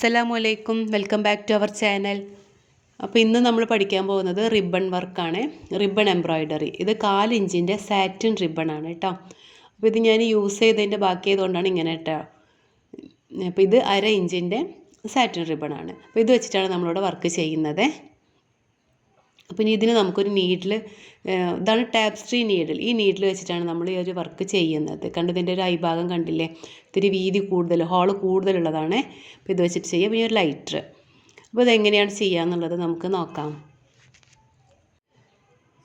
അസ്സലാമു അലൈക്കും welcome back to our channel. അപ്പോൾ ഇന്ന് നമ്മൾ പഠിക്കാൻ പോകുന്നത് റിബൺ വർക്കാണ്. Ribbon embroidery. ഇത് കാലിഞ്ചിന്റെ സാറ്റിൻ റിബൺ ആണ് കേട്ടോ. അപ്പോൾ ഇത് ഞാൻ യൂസ് ചെയ്തതിന്റെ ബാക്കി ആയതുകൊണ്ടാണ് ഇങ്ങനെ കേട്ടോ. അപ്പോൾ ഇത് അര ഇഞ്ചിന്റെ സാറ്റിൻ റിബൺ ആണ് അപ്പോൾ ഇത് വെച്ചിട്ടാണ് നമ്മളിവിടെ വർക്ക് ചെയ്യുന്നത്. അപ്പോൾ ഇനി ഇതിന് നമുക്കൊരു നീഡിൽ ഇതാണ് ടാപ്സ്ട്രി നീഡിൽ ഈ നീഡിൽ വെച്ചിട്ടാണ് നമ്മൾ ഈ ഒരു വർക്ക് ചെയ്യുന്നത്. കണ്ടു ഇതിന്റെ ഒരു അയിഭാഗം കണ്ടില്ലേ? ഇത്തിരി വീതി കൂടുതൽ ഹോൾ കൂടുതലുള്ളതാണ്. അപ്പോൾ ഇത് വെച്ചിട്ട് ചെയ്യാം. പിന്നെ ഒരു ലൈറ്റർ അപ്പോൾ ഇതെങ്ങനെയാണ് ചെയ്യുക എന്നുള്ളത് നമുക്ക് നോക്കാം.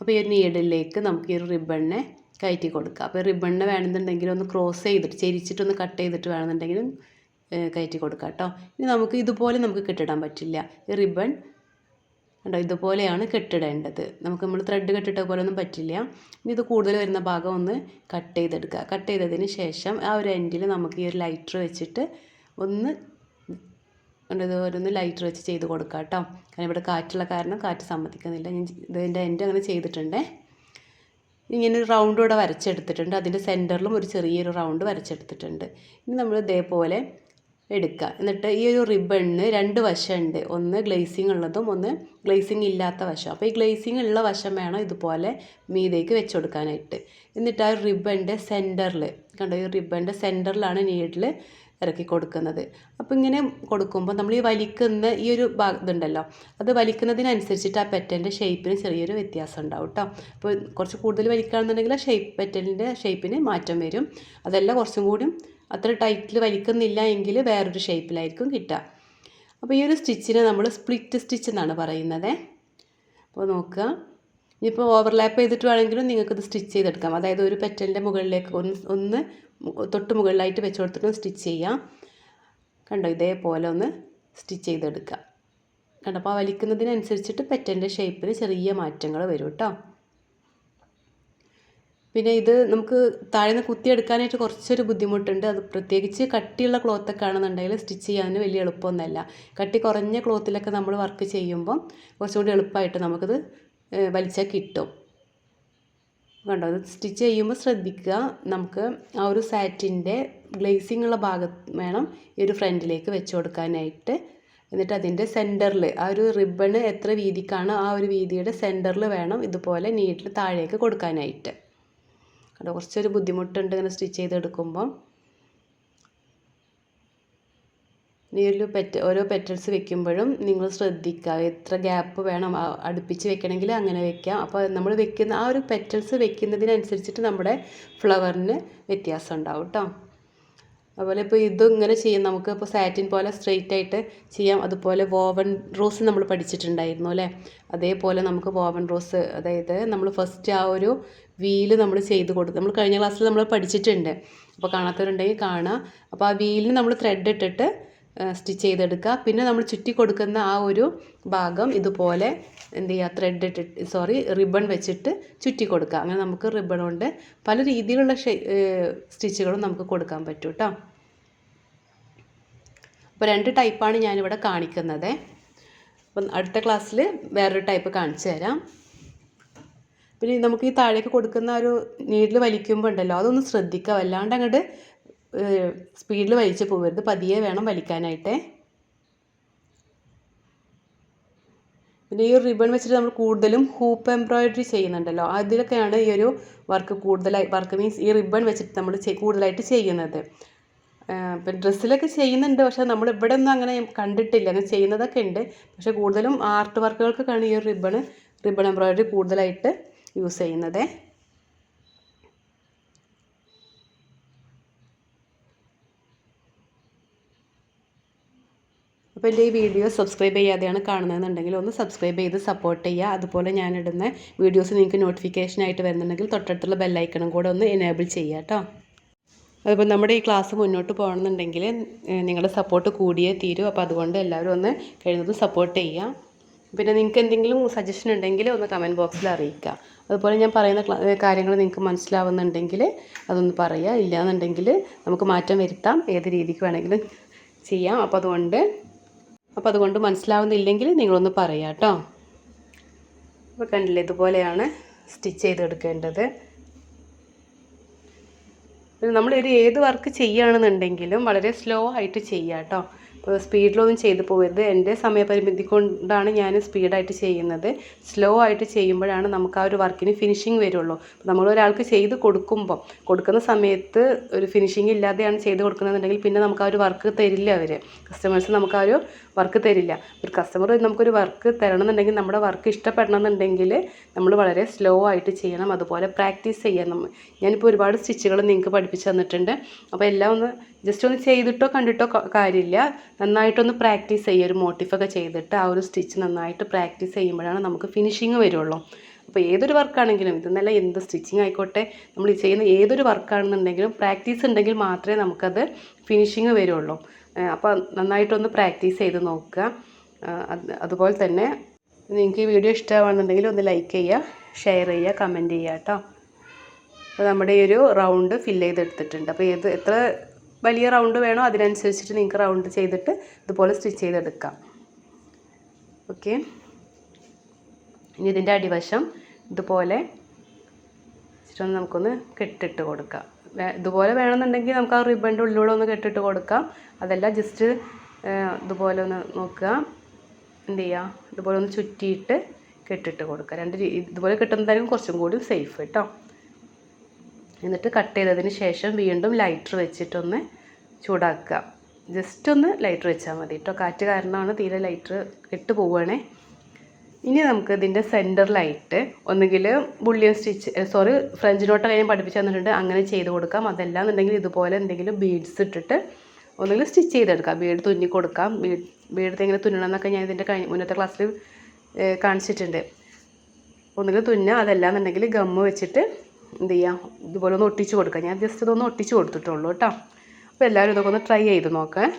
അപ്പോൾ ഈ ഒരു നീഡിലേക്ക് നമുക്ക് ഈ ഒരു റിബണിനെ കയറ്റി കൊടുക്കുക അപ്പോൾ റിബണിനെ വേണമെന്നുണ്ടെങ്കിൽ ഒന്ന് ക്രോസ് ചെയ്തിട്ട് ചെരിച്ചിട്ടൊന്ന് കട്ട് ചെയ്തിട്ട് വേണമെന്നുണ്ടെങ്കിലും കയറ്റി കൊടുക്കാം കേട്ടോ. ഇനി നമുക്ക് ഇതുപോലെ നമുക്ക് കെട്ടിടാൻ പറ്റില്ല. ഈ റിബൺ കണ്ടോ? ഇതുപോലെയാണ് കെട്ടിടേണ്ടത്. നമുക്ക് നമ്മൾ ത്രെഡ് കെട്ടിട്ട പോലെ ഒന്നും പറ്റില്ല. ഇനി ഇത് കൂടുതൽ വരുന്ന ഭാഗം ഒന്ന് കട്ട് ചെയ്തെടുക്കുക കട്ട് ചെയ്തതിന് ശേഷം ആ ഒരു എൻഡിൽ നമുക്ക് ഈ ഒരു ലൈറ്റർ വെച്ചിട്ട് ഒന്ന് ഇതുപോലെ ഒന്ന് ലൈറ്റർ വെച്ച് ചെയ്ത് കൊടുക്കുക കേട്ടോ കാരണം ഇവിടെ കാറ്റുള്ള കാരണം കാറ്റ് സമ്മതിക്കുന്നില്ല. ഞാൻ ഇതിന്റെ എൻഡ് അങ്ങനെ ചെയ്തിട്ടുണ്ടേ. ഇങ്ങനെ ഒരു റൗണ്ട് ഇവിടെ വരച്ചെടുത്തിട്ടുണ്ട്. അതിന്റെ സെന്ററിലും ഒരു ചെറിയൊരു റൗണ്ട് വരച്ചെടുത്തിട്ടുണ്ട്. ഇനി നമ്മൾ ഇതേപോലെ എടുക്കുക. എന്നിട്ട് ഈ ഒരു റിബണിന് രണ്ട് വശമുണ്ട്. ഒന്ന് ഗ്ലേസിങ് ഉള്ളതും ഒന്ന് ഗ്ലേസിങ് ഇല്ലാത്ത വശം. അപ്പോൾ ഈ ഗ്ലേസിങ് ഉള്ള വശം വേണം ഇതുപോലെ മീതേക്ക് വെച്ച് കൊടുക്കാനായിട്ട്. എന്നിട്ട് ആ റിബണിന്റെ സെന്ററിൽ കണ്ടോ? ഈ റിബണിന്റെ സെന്ററിലാണ് നീഡിൽ ഇറക്കി കൊടുക്കുന്നത്. അപ്പോൾ ഇങ്ങനെ കൊടുക്കുമ്പോൾ നമ്മൾ ഈ വലിക്കുന്ന ഈ ഒരു ഇതുണ്ടല്ലോ. അത് വലിക്കുന്നതിനനുസരിച്ചിട്ട് ആ പെറ്റലിന്റെ ഷേപ്പിന് ചെറിയൊരു വ്യത്യാസം ഉണ്ടാവും കേട്ടോ അപ്പോൾ കുറച്ച് കൂടുതൽ വലിക്കുകയാണെന്നുണ്ടെങ്കിൽ ആ ഷേപ്പ് പെറ്റലിന്റെ ഷേപ്പിന് മാറ്റം വരും. അതെല്ലാം കുറച്ചും കൂടിയും അത്ര ടൈറ്റിൽ വലിക്കുന്നില്ല എങ്കിൽ വേറൊരു ഷേപ്പിലായിരിക്കും കിട്ടുക. അപ്പോൾ ഈ ഒരു സ്റ്റിച്ചിനെ നമ്മൾ സ്പ്ലിറ്റ് സ്റ്റിച്ച് എന്നാണ് പറയുന്നത്. അപ്പോൾ നോക്കുക. ഇനിയിപ്പോൾ ഓവർലാപ്പ് ചെയ്തിട്ട് വേണമെങ്കിലും നിങ്ങൾക്കിത് സ്റ്റിച്ച് ചെയ്തെടുക്കാം. അതായത് ഒരു പെറ്റലിന്റെ മുകളിലേക്ക് ഒന്ന് ഒന്ന് തൊട്ട് മുകളിലായിട്ട് വെച്ച് കൊടുത്തിട്ട് സ്റ്റിച്ച് ചെയ്യാം. കണ്ടോ? ഇതേപോലെ ഒന്ന് സ്റ്റിച്ച് ചെയ്തെടുക്കുക. കണ്ടോ? അപ്പോൾ വലിക്കുന്നതിനനുസരിച്ചിട്ട് പെറ്റലിന്റെ ഷേപ്പിൽ ചെറിയ മാറ്റങ്ങൾ വരും കേട്ടോ പിന്നെ ഇത് നമുക്ക് താഴെ നിന്ന് കുത്തിയെടുക്കാനായിട്ട് കുറച്ചൊരു ബുദ്ധിമുട്ടുണ്ട്. അത് പ്രത്യേകിച്ച് കട്ടിയുള്ള ക്ലോത്തൊക്കെ ആണെന്നുണ്ടെങ്കിൽ സ്റ്റിച്ച് ചെയ്യാൻ വലിയ എളുപ്പമൊന്നുമല്ല. കട്ടി കുറഞ്ഞ ക്ലോത്തിലൊക്കെ നമ്മൾ വർക്ക് ചെയ്യുമ്പം കുറച്ചുകൂടി എളുപ്പമായിട്ട് നമുക്കത് വലിച്ചാൽ കിട്ടും. കണ്ടോ? അത് സ്റ്റിച്ച് ചെയ്യുമ്പോൾ ശ്രദ്ധിക്കുക. നമുക്ക് ആ ഒരു സാറ്റിന്റെ ഗ്ലേസിംഗ് ഉള്ള ഭാഗത്ത് വേണം ഈ ഒരു ഫ്രണ്ടിലേക്ക് വെച്ച് കൊടുക്കാനായിട്ട്. എന്നിട്ട് അതിന്റെ സെന്ററിൽ ആ ഒരു റിബണ് എത്ര വീതിക്കാണ് ആ ഒരു വീതിയുടെ സെന്ററിൽ വേണം ഇതുപോലെ നീട്ടിൽ താഴേക്ക് കൊടുക്കാനായിട്ട്. കണ്ടോ കുറച്ചൊരു ബുദ്ധിമുട്ടുണ്ട് ഇങ്ങനെ സ്റ്റിച്ച് ചെയ്തെടുക്കുമ്പോൾ ഈ ഒരു പെറ്റ് ഓരോ പെറ്റൽസ് വെക്കുമ്പോഴും നിങ്ങൾ ശ്രദ്ധിക്കുക. എത്ര ഗ്യാപ്പ് വേണം അടുപ്പിച്ച് വെക്കണമെങ്കിൽ അങ്ങനെ വെക്കാം. അപ്പോൾ നമ്മൾ വെക്കുന്ന ആ ഒരു പെറ്റൽസ് വെക്കുന്നതിനനുസരിച്ചിട്ട് നമ്മുടെ ഫ്ലവറിന് വ്യത്യാസം ഉണ്ടാവും കേട്ടോ അതുപോലെ ഇപ്പോൾ ഇതും ഇങ്ങനെ ചെയ്യാം. നമുക്ക് ഇപ്പോൾ സാറ്റിൻ പോലെ സ്ട്രെയിറ്റ് ആയിട്ട് ചെയ്യാം. അതുപോലെ വോവൻ റോസ് നമ്മൾ പഠിച്ചിട്ടുണ്ടായിരുന്നു അല്ലേ? അതേപോലെ നമുക്ക് വോവൻ റോസ് അതായത് നമ്മൾ ഫസ്റ്റ് ആ ഒരു വീൽ നമ്മൾ ചെയ്ത് കൊടുക്കും നമ്മൾ കഴിഞ്ഞ ക്ലാസ്സിൽ നമ്മൾ പഠിച്ചിട്ടുണ്ട്. അപ്പോൾ കാണാത്തവരുണ്ടെങ്കിൽ കാണാം. അപ്പോൾ ആ വീലിന് നമ്മൾ ത്രെഡ് ഇട്ടിട്ട് സ്റ്റിച്ച് ചെയ്തെടുക്കുക. പിന്നെ നമ്മൾ ചുറ്റി കൊടുക്കുന്ന ആ ഒരു ഭാഗം ഇതുപോലെ എന്ത് ചെയ്യുക ത്രെഡ് ഇട്ടിട്ട് സോറി റിബൺ വെച്ചിട്ട് ചുറ്റി കൊടുക്കുക. അങ്ങനെ നമുക്ക് റിബൺ കൊണ്ട് പല രീതിയിലുള്ള സ്റ്റിച്ചുകളും നമുക്ക് കൊടുക്കാൻ പറ്റും കേട്ടോ അപ്പോൾ രണ്ട് ടൈപ്പാണ് ഞാനിവിടെ കാണിക്കുന്നത്. അപ്പം അടുത്ത ക്ലാസ്സിൽ വേറൊരു ടൈപ്പ് കാണിച്ചു തരാം. പിന്നെ നമുക്ക് ഈ താഴേക്ക് കൊടുക്കുന്ന ഒരു നീഡിൽ വലിക്കുമ്പോൾ ഉണ്ടല്ലോ അതൊന്ന് ശ്രദ്ധിക്കുക. വല്ലാണ്ട് അങ്ങോട്ട് സ്പീഡിൽ വലിച്ച് പോകരുത്. പതിയെ വേണം വലിക്കാനായിട്ട്. പിന്നെ ഈ ഒരു റിബൺ വെച്ചിട്ട് നമ്മൾ കൂടുതലും ഹൂപ്പ് എംബ്രോയിഡറി ചെയ്യുന്നുണ്ടല്ലോ. അതിലൊക്കെയാണ് ഈ ഒരു വർക്ക് കൂടുതലായി വർക്ക് മീൻസ് ഈ റിബൺ വെച്ചിട്ട് നമ്മൾ കൂടുതലായിട്ട് ചെയ്യുന്നത്. ഇപ്പം ഡ്രസ്സിലൊക്കെ ചെയ്യുന്നുണ്ട് പക്ഷേ നമ്മൾ ഇവിടെ ഒന്നും അങ്ങനെ കണ്ടിട്ടില്ല. അങ്ങനെ ചെയ്യുന്നതൊക്കെ ഉണ്ട്. പക്ഷേ കൂടുതലും ആർട്ട് വർക്കുകൾക്കൊക്കെയാണ് ഈ ഒരു റിബൺ റിബൺ എംബ്രോയിഡറി കൂടുതലായിട്ട് യൂസ് ചെയ്യുന്നത്. അപ്പോൾ എന്റെ ഈ വീഡിയോ സബ്സ്ക്രൈബ് ചെയ്യാതെയാണ് കാണുന്നതെന്നുണ്ടെങ്കിൽ ഒന്ന് സബ്സ്ക്രൈബ് ചെയ്ത് സപ്പോർട്ട് ചെയ്യുക. അതുപോലെ ഞാനിടുന്ന വീഡിയോസ് നിങ്ങൾക്ക് നോട്ടിഫിക്കേഷനായിട്ട് വരുന്നുണ്ടെങ്കിൽ തൊട്ടടുത്തുള്ള ബെല്ലൈക്കണം കൂടെ ഒന്ന് എനേബിൾ ചെയ്യുക കേട്ടോ. അതിപ്പോൾ നമ്മുടെ ഈ ക്ലാസ് മുന്നോട്ട് പോകണമെന്നുണ്ടെങ്കിൽ നിങ്ങളുടെ സപ്പോർട്ട് കൂടിയേ തീരൂ. അപ്പോൾ അതുകൊണ്ട് എല്ലാവരും ഒന്ന് കഴിയുന്നതും സപ്പോർട്ട് ചെയ്യുക. പിന്നെ നിങ്ങൾക്ക് എന്തെങ്കിലും സജഷൻ ഉണ്ടെങ്കിൽ ഒന്ന് കമന്റ് ബോക്സിൽ അറിയിക്കുക. അതുപോലെ ഞാൻ പറയുന്ന കാര്യങ്ങൾ നിങ്ങൾക്ക് മനസ്സിലാവുന്നുണ്ടെങ്കിൽ അതൊന്ന് പറയുക. ഇല്ലയെന്നുണ്ടെങ്കിൽ നമുക്ക് മാറ്റം വരുത്താം. ഏത് രീതിക്ക് വേണമെങ്കിലും ചെയ്യാം. അപ്പോൾ അതുകൊണ്ട് അപ്പോൾ അതുകൊണ്ട് മനസ്സിലാവുന്നില്ലെങ്കിൽ നിങ്ങളൊന്ന് പറയാം കേട്ടോ. അപ്പോൾ കണ്ടില്ലേ ഇതുപോലെയാണ് സ്റ്റിച്ച് ചെയ്തെടുക്കേണ്ടത്. നമ്മൾ നമ്മളൊരു ഏത് വർക്ക് ചെയ്യുകയാണെന്നുണ്ടെങ്കിലും വളരെ സ്ലോ ആയിട്ട് ചെയ്യുക കേട്ടോ. സ്പീഡിലൊന്നും ചെയ്തു പോകരുത്. എന്റെ സമയപരിമിതി കൊണ്ടാണ് ഞാൻ സ്പീഡായിട്ട് ചെയ്യുന്നത്. സ്ലോ ആയിട്ട് ചെയ്യുമ്പോഴാണ് നമുക്ക് ആ ഒരു വർക്കിന് ഫിനിഷിങ് വരുള്ളൂ. നമ്മൾ ഒരാൾക്ക് ചെയ്ത് കൊടുക്കുമ്പോൾ കൊടുക്കുന്ന സമയത്ത് ഒരു ഫിനിഷിങ് ഇല്ലാതെയാണ് ചെയ്ത് കൊടുക്കുന്നതെന്നുണ്ടെങ്കിൽ പിന്നെ നമുക്ക് ആ ഒരു വർക്ക് തരില്ല അവർ കസ്റ്റമേഴ്സ് നമുക്ക് ആ ഒരു വർക്ക് തരില്ല. ഒരു കസ്റ്റമർ നമുക്കൊരു വർക്ക് തരണം എന്നുണ്ടെങ്കിൽ നമ്മുടെ വർക്ക് ഇഷ്ടപ്പെടണം എന്നുണ്ടെങ്കിൽ നമ്മൾ വളരെ സ്ലോ ആയിട്ട് ചെയ്യണം. അതുപോലെ പ്രാക്ടീസ് ചെയ്യണം. ഞാനിപ്പോൾ ഒരുപാട് സ്റ്റിച്ചുകൾ നിങ്ങൾക്ക് പഠിപ്പിച്ച് തന്നിട്ടുണ്ട്. അപ്പോൾ എല്ലാം ഒന്ന് ജസ്റ്റ് ഒന്ന് ചെയ്തിട്ടോ കണ്ടിട്ടോ കാര്യമില്ല. നന്നായിട്ടൊന്ന് പ്രാക്ടീസ് ചെയ്യുക ഒരു മോട്ടിഫൊക്കെ ചെയ്തിട്ട് ആ ഒരു സ്റ്റിച്ച് നന്നായിട്ട് പ്രാക്ടീസ് ചെയ്യുമ്പോഴാണ് നമുക്ക് ഫിനിഷിങ് വരുള്ളൂ. അപ്പോൾ ഏതൊരു വർക്കാണെങ്കിലും ഇതെന്നല്ല എന്ത് സ്റ്റിച്ചിങ് ആയിക്കോട്ടെ നമ്മൾ ചെയ്യുന്ന ഏതൊരു വർക്കാണെന്നുണ്ടെങ്കിലും പ്രാക്ടീസ് ഉണ്ടെങ്കിൽ മാത്രമേ നമുക്കത് ഫിനിഷിങ് വരുള്ളൂ. അപ്പോൾ നന്നായിട്ടൊന്ന് പ്രാക്ടീസ് ചെയ്ത് നോക്കുക. അതുപോലെ തന്നെ നിങ്ങൾക്ക് ഈ വീഡിയോ ഇഷ്ടമാണെന്നുണ്ടെങ്കിൽ ഒന്ന് ലൈക്ക് ചെയ്യുക ഷെയർ ചെയ്യുക കമന്റ് ചെയ്യുക കേട്ടോ. അപ്പോൾ നമ്മുടെ ഈ ഒരു റൗണ്ട് ഫില്ല് ചെയ്തെടുത്തിട്ടുണ്ട്. അപ്പോൾ ഏത് എത്ര വലിയ റൗണ്ട് വേണോ അതിനനുസരിച്ചിട്ട് നിങ്ങൾക്ക് റൗണ്ട് ചെയ്തിട്ട് ഇതുപോലെ സ്റ്റിച്ച് ചെയ്തെടുക്കാം. ഓക്കെ. ഇനി ഇതിന്റെ അടിവശം ഇതുപോലെ വെച്ചിട്ടൊന്ന് നമുക്കൊന്ന് കെട്ടിട്ട് കൊടുക്കാം. ഇതുപോലെ വേണമെന്നുണ്ടെങ്കിൽ നമുക്ക് ആ റിബണിന്റെ ഉള്ളിലൂടെ ഒന്ന് കെട്ടിട്ട് കൊടുക്കാം. അതല്ല ജസ്റ്റ് ഇതുപോലെ ഒന്ന് നോക്കുക. എന്ത് ചെയ്യുക ഇതുപോലെ ഒന്ന് ചുറ്റിയിട്ട് കെട്ടിട്ട് കൊടുക്കുക. രണ്ട് ഇതുപോലെ കെട്ടുന്നതായിരിക്കും കുറച്ചും കൂടി സേഫ് കേട്ടോ എന്നിട്ട് കട്ട് ചെയ്തതിന് ശേഷം വീണ്ടും ലൈറ്റർ വെച്ചിട്ടൊന്ന് ചൂടാക്കുക. ജസ്റ്റ് ഒന്ന് ലൈറ്റർ വെച്ചാൽ മതി കേട്ടോ കാറ്റ് കാരണമാണ് തീരെ ലൈറ്റർ ഇട്ട് പോവുകയാണേ. ഇനി നമുക്ക് ഇതിന്റെ സെന്ററിലായിട്ട് ഒന്നുകിൽ bullion stitch sorry French knot കഴിഞ്ഞ് പഠിപ്പിച്ച് തന്നിട്ടുണ്ട്. അങ്ങനെ ചെയ്ത് കൊടുക്കാം. അതല്ല എന്നുണ്ടെങ്കിൽ ഇതുപോലെ എന്തെങ്കിലും ബീഡ്സ് ഇട്ടിട്ട് ഒന്നുകിൽ സ്റ്റിച്ച് ചെയ്തെടുക്കാം. ബീഡ് തുന്നി കൊടുക്കാം. ബീഡ് എങ്ങനെ തുന്നണം എന്നൊക്കെ ഞാൻ ഇതിന്റെ കഴിഞ്ഞ മുന്നത്തെ ക്ലാസ്സിൽ കാണിച്ചിട്ടുണ്ട്. ഒന്നുകിൽ തുന്നുക. അതല്ല എന്നുണ്ടെങ്കിൽ ഗമ്മ് വെച്ചിട്ട് എന്ത് ചെയ്യാം? ഇതുപോലെ ഒന്ന് ഒട്ടിച്ച് കൊടുക്കുക ഞാൻ ജസ്റ്റ് ഇതൊന്ന് ഒട്ടിച്ച് കൊടുത്തിട്ടുള്ളൂ കേട്ടോ. അപ്പോൾ എല്ലാവരും ഇതൊക്കെ ഒന്ന് ട്രൈ ചെയ്ത് നോക്കാം.